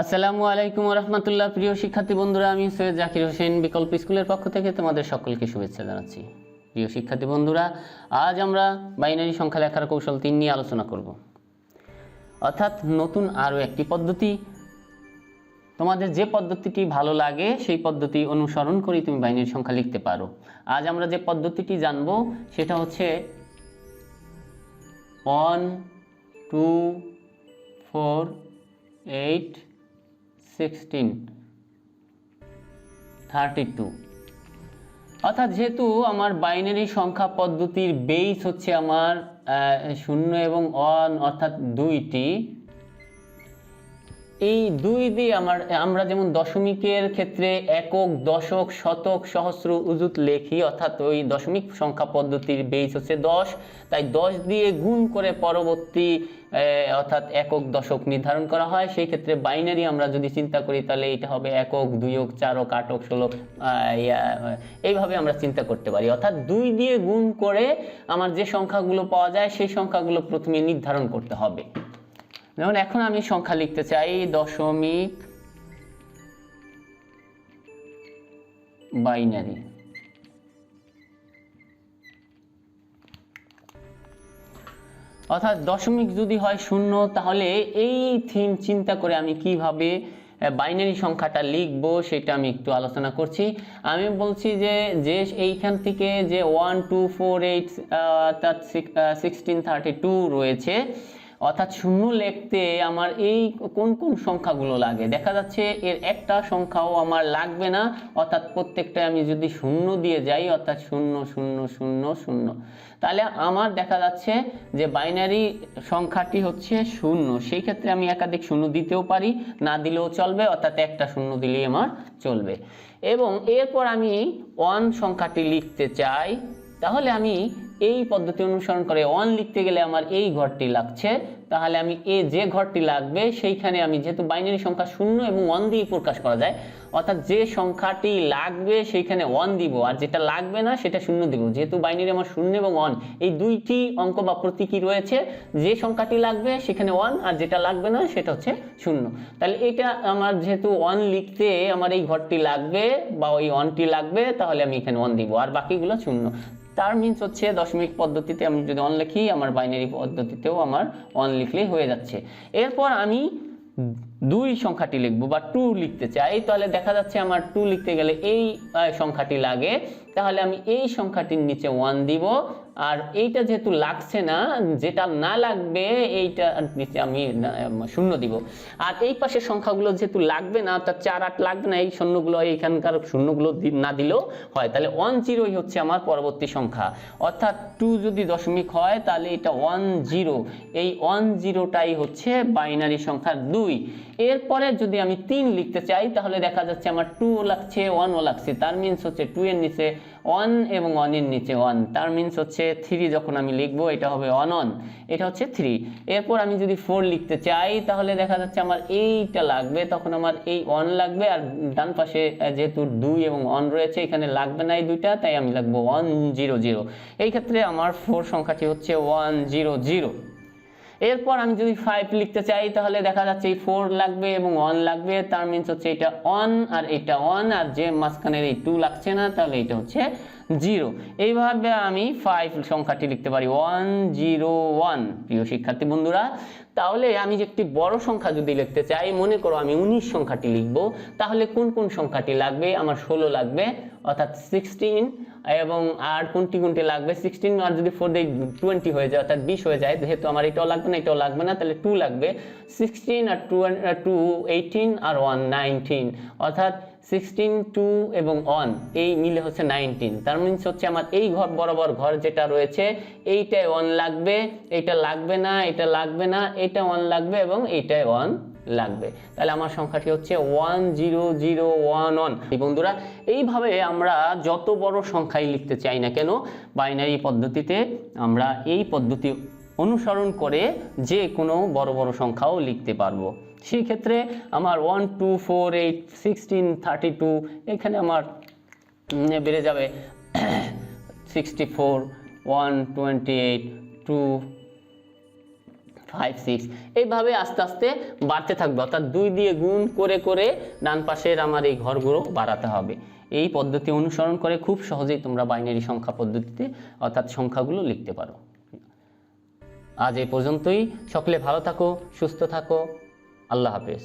আসসালামু আলাইকুম রহমতুল্লাহ প্রিয় শিক্ষার্থী বন্ধুরা, আমি সৈয়দ জাকির হোসেন, বিকল্প স্কুলের পক্ষ থেকে তোমাদের সকলকে শুভেচ্ছা জানাচ্ছি। প্রিয় শিক্ষার্থী বন্ধুরা, আজ আমরা বাইনারি সংখ্যা লেখার কৌশল তিন নিয়ে আলোচনা করব। অর্থাৎ নতুন আরও একটি পদ্ধতি। তোমাদের যে পদ্ধতিটি ভালো লাগে, সেই পদ্ধতি অনুসরণ করেই তুমি বাইনারি সংখ্যা লিখতে পারো। আজ আমরা যে পদ্ধতিটি জানব, সেটা হচ্ছে one two four eight sixteen thirty two অর্থাৎ যেহেতু আমার বাইনারি সংখ্যা পদ্ধতির বেস হচ্ছে আমার শূন্য এবং অন অর্থাৎ দুইটি এই দুই দিয়ে আমার, আমরা যেমন দশমিকের ক্ষেত্রে একক, দশক, শতক, সহস্র উজুত লেখি, অর্থাৎ ওই দশমিক সংখ্যা পদ্ধতির বেস হচ্ছে দশ, তাই দশ দিয়ে গুণ করে পরবর্তী অর্থাৎ একক, দশক নির্ধারণ করা হয়। সেই ক্ষেত্রে বাইনারি আমরা যদি চিন্তা করি, তাহলে এটা হবে একক, দুইক, চারক, আটক, ষোলক এইভাবে আমরা চিন্তা করতে পারি। অর্থাৎ দুই দিয়ে গুণ করে আমার যে সংখ্যাগুলো পাওয়া যায়, সেই সংখ্যাগুলো প্রথমে নির্ধারণ করতে হবে। যেমন এখন আমি সংখ্যা লিখতে চাই দশমিক বাইনারি অর্থাৎ দশমিক যদি হয় শূন্য, তাহলে এই থিম চিন্তা করে আমি কীভাবে বাইনারি সংখ্যাটা লিখব সেটা আমি একটু আলোচনা করছি। আমি বলছি যে যে এইখান থেকে যে one two four eight sixteen thirty two রয়েছে অর্থাৎ শূন্য লিখতে আমার এই কোন কোন সংখ্যাগুলো লাগে? দেখা যাচ্ছে এর একটা সংখ্যাও আমার লাগবে না, অর্থাৎ প্রত্যেকটা আমি যদি শূন্য দিয়ে যাই, অর্থাৎ শূন্য শূন্য শূন্য শূন্য। তাহলে আমার দেখা যাচ্ছে যে বাইনারি সংখ্যাটি হচ্ছে শূন্য। সেই ক্ষেত্রে আমি একাধিক শূন্য দিতেও পারি, না দিলেও চলবে, অর্থাৎ একটা শূন্য দিলেই আমার চলবে। এবং এরপর আমি ওয়ান সংখ্যাটি লিখতে চাই, তাহলে আমি এই পদ্ধতি অনুসরণ করে ওয়ান লিখতে গেলে আমার এই ঘরটি লাগছে। তাহলে আমি এ যে ঘরটি লাগবে, সেইখানে আমি যেহেতু বাইনারি সংখ্যা শূন্য এবং ওয়ান দিয়ে প্রকাশ করা যায়, অর্থাৎ যে সংখ্যাটি লাগবে সেইখানে ওয়ান দিব, আর যেটা লাগবে না সেটা শূন্য দিব। যেহেতু বাইনারি আমার শূন্য এবং ওয়ান এই দুইটি অঙ্ক বা প্রতীকী রয়েছে। যে সংখ্যাটি লাগবে সেখানে ওয়ান আর যেটা লাগবে না সেটা হচ্ছে শূন্য। তাহলে এটা আমার যেহেতু ওয়ান লিখতে আমার এই ঘরটি লাগবে বা ওই ওয়ানটি লাগবে, তাহলে আমি এখানে ওয়ান দিব, আর বাকিগুলো শূন্য। তার মিনস হচ্ছে দশমিক পদ্ধতিতে আমি যদি অন লিখি, আমার বাইনারি পদ্ধতিতেও আমার অন লিখলেই হয়ে যাচ্ছে। এরপর আমি দুই সংখ্যাটি লিখব বা টু লিখতে চাই, তাহলে দেখা যাচ্ছে আমার টু লিখতে গেলে এই সংখ্যাটি লাগে। তাহলে আমি এই সংখ্যাটির নিচে ওয়ান দিব আর এইটা যেহেতু লাগছে না, যেটা না লাগবে, এইটা নিচে আমি শূন্য দিব। আর এই পাশের সংখ্যাগুলো যেহেতু লাগবে না, অর্থাৎ চার আট লাগবে না, এই শূন্যগুলো এইখানকার শূন্যগুলো না দিলেও হয়, তাহলে ওয়ান জিরোই হচ্ছে আমার পরবর্তী সংখ্যা। অর্থাৎ টু যদি দশমিক হয়, তাহলে এটা ওয়ান জিরো এই ওয়ান জিরোটাই হচ্ছে বাইনারি সংখ্যা দুই। এরপরে যদি আমি তিন লিখতে চাই, তাহলে দেখা যাচ্ছে আমার টু লাগছে ওয়ানও লাগছে। তার মিনস হচ্ছে টু এর নিচে ওয়ান এবং ওয়ানের নিচে ওয়ান তার মিনস হচ্ছে থ্রি যখন আমি লিখব, এটা হবে ওয়ান ওয়ান এটা হচ্ছে থ্রি এরপর আমি যদি ফোর লিখতে চাই, তাহলে দেখা যাচ্ছে আমার এইটা লাগবে, তখন আমার এই ওয়ান লাগবে, আর ডান পাশে যেহেতু দুই এবং ওয়ান রয়েছে, এখানে লাগবে না এই দুইটা, তাই আমি লিখব ওয়ান জিরো জিরো এই ক্ষেত্রে আমার ফোর সংখ্যাটি হচ্ছে ওয়ান জিরো জিরো এরপর আমি যদি ফাইভ লিখতে চাই, তাহলে দেখা যাচ্ছে এই ফোর লাগবে এবং ওয়ান লাগবে। তার মিনস হচ্ছে এটা ওয়ান আর এটা ওয়ান আর যে মাঝখানের এই টু লাগছে না, তাহলে এটা হচ্ছে জিরো এইভাবে আমি ফাইভ সংখ্যাটি লিখতে পারি। ওয়ান জিরো ওয়ান প্রিয় শিক্ষার্থী বন্ধুরা, তাহলে আমি যে একটি বড় সংখ্যা যদি লিখতে চাই, মনে করো আমি উনিশ সংখ্যাটি লিখব, তাহলে কোন কোন সংখ্যাটি লাগবে? আমার ষোলো লাগবে, অর্থাৎ সিক্সটিন এবং আর কোনটি কোনটি লাগবে? সিক্সটিন আর যদি ফোর দিয়ে টোয়েন্টি হয়ে যায়, অর্থাৎ বিশ হয়ে যায়, যেহেতু আমার এটাও লাগবে না, এটাও লাগবে না, তাহলে টু লাগবে। সিক্সটিন আর টু টু এইটিন আর ওয়ান নাইনটিন অর্থাৎ সিক্সটিন টু এবং ওয়ান এই মিলে হচ্ছে নাইনটিন তার মিনস হচ্ছে আমার এই ঘর, বরাবর ঘর যেটা রয়েছে, এইটায় ওয়ান লাগবে, এটা লাগবে না, এটা লাগবে না, এটা ওয়ান লাগবে এবং এইটায় ওয়ান লাগবে। তাহলে আমার সংখ্যাটি হচ্ছে one zero zero one one এই বন্ধুরা, এইভাবে আমরা যত বড় সংখ্যাই লিখতে চাই না কেন বাইনারি পদ্ধতিতে আমরা এই পদ্ধতি অনুসরণ করে যে কোনো বড় বড় সংখ্যাও লিখতে পারব। সেই ক্ষেত্রে আমার one two four eight sixteen thirty two এখানে আমার বেড়ে যাবে। Sixty four one twenty eight two five six এইভাবে আস্তে আস্তে বাড়তে থাকবে। অর্থাৎ দুই দিয়ে গুণ করে করে ডান পাশের আমার এই ঘরগুলো বাড়াতে হবে। এই পদ্ধতি অনুসরণ করে খুব সহজেই তোমরা বাইনারি সংখ্যা পদ্ধতিতে অর্থাৎ সংখ্যাগুলো লিখতে পারো। আজ এই পর্যন্তই। সকলে ভালো থাকো, সুস্থ থাকো। আল্লাহ হাফেজ।